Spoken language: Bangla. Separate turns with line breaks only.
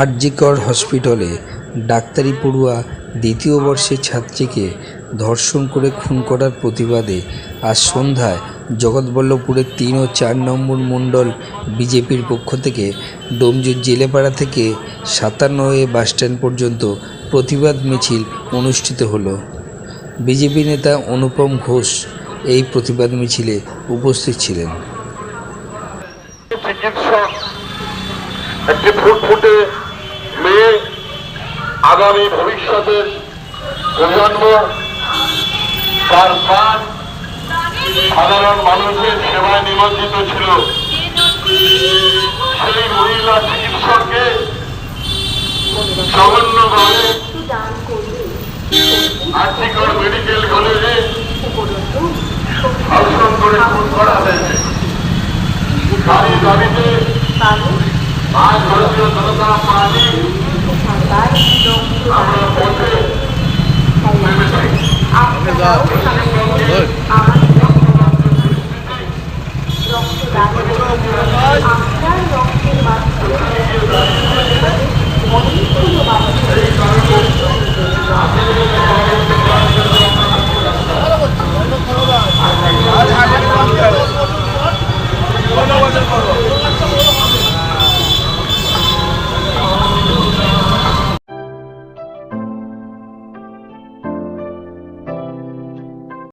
আরজিকর হসপিটালে ডাক্তারি পড়ুয়া দ্বিতীয় বর্ষের ছাত্রীকে ধর্ষণ করে খুন করার প্রতিবাদে আজ সন্ধ্যায় জগৎবল্লভপুরের তিন ও চার নম্বর মণ্ডল বিজেপির পক্ষ থেকে ডোমজুর জেলেপাড়া থেকে সাতান্ন এ বাসস্ট্যান্ড পর্যন্ত প্রতিবাদ মিছিল অনুষ্ঠিত হলো। বিজেপি নেতা অনুপম ঘোষ এই প্রতিবাদ মিছিলে উপস্থিত ছিলেন।
একটি আগামী ভবিষ্যতের প্রজন্ম তার প্রাণ সাধারণ মানুষের সেবায় নিমজ্জিত ছিল। সেই মহিলা চিকিৎসককে জঘন্যভাবে আর্থিক মেডিকেল কলেজে Good.